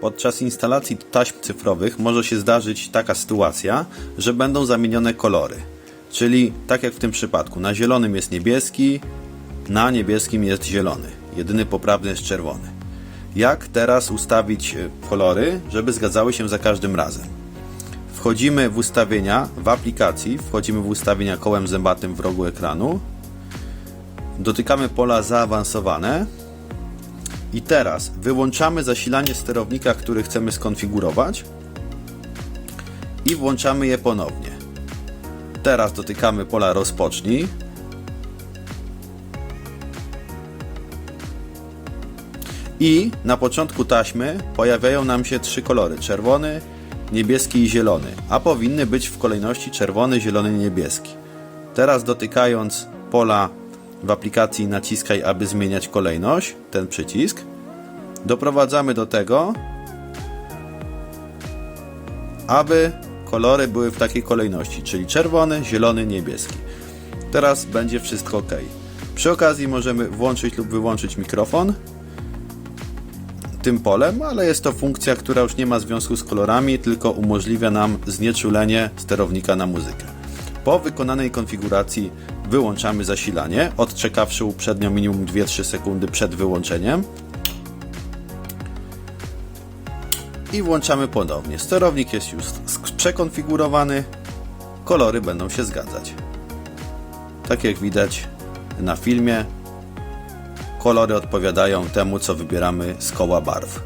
Podczas instalacji taśm cyfrowych może się zdarzyć taka sytuacja, że będą zamienione kolory. Czyli tak jak w tym przypadku, na zielonym jest niebieski, na niebieskim jest zielony. Jedyny poprawny jest czerwony. Jak teraz ustawić e, kolory, żeby zgadzały się za każdym razem? Wchodzimy w ustawienia w aplikacji, wchodzimy w ustawienia kołem zębatym w rogu ekranu, dotykamy pola zaawansowane i teraz wyłączamy zasilanie sterownika, który chcemy skonfigurować i włączamy je ponownie. Teraz dotykamy pola rozpocznij. I na początku taśmy pojawiają nam się trzy kolory: czerwony, niebieski i zielony, a powinny być w kolejności czerwony, zielony, niebieski. Teraz dotykając pola w aplikacji naciskaj, aby zmieniać kolejność, ten przycisk. Doprowadzamy do tego, aby kolory były w takiej kolejności, czyli czerwony, zielony, niebieski. Teraz będzie wszystko ok. Przy okazji możemy włączyć lub wyłączyć mikrofon tym polem, ale jest to funkcja, która już nie ma związku z kolorami, tylko umożliwia nam znieczulenie sterownika na muzykę. Po wykonanej konfiguracji wyłączamy zasilanie, odczekawszy uprzednio minimum 2-3 sekundy przed wyłączeniem. I włączamy ponownie. Sterownik jest już przekonfigurowany, kolory będą się zgadzać. Tak jak widać na filmie, kolory odpowiadają temu, co wybieramy z koła barw.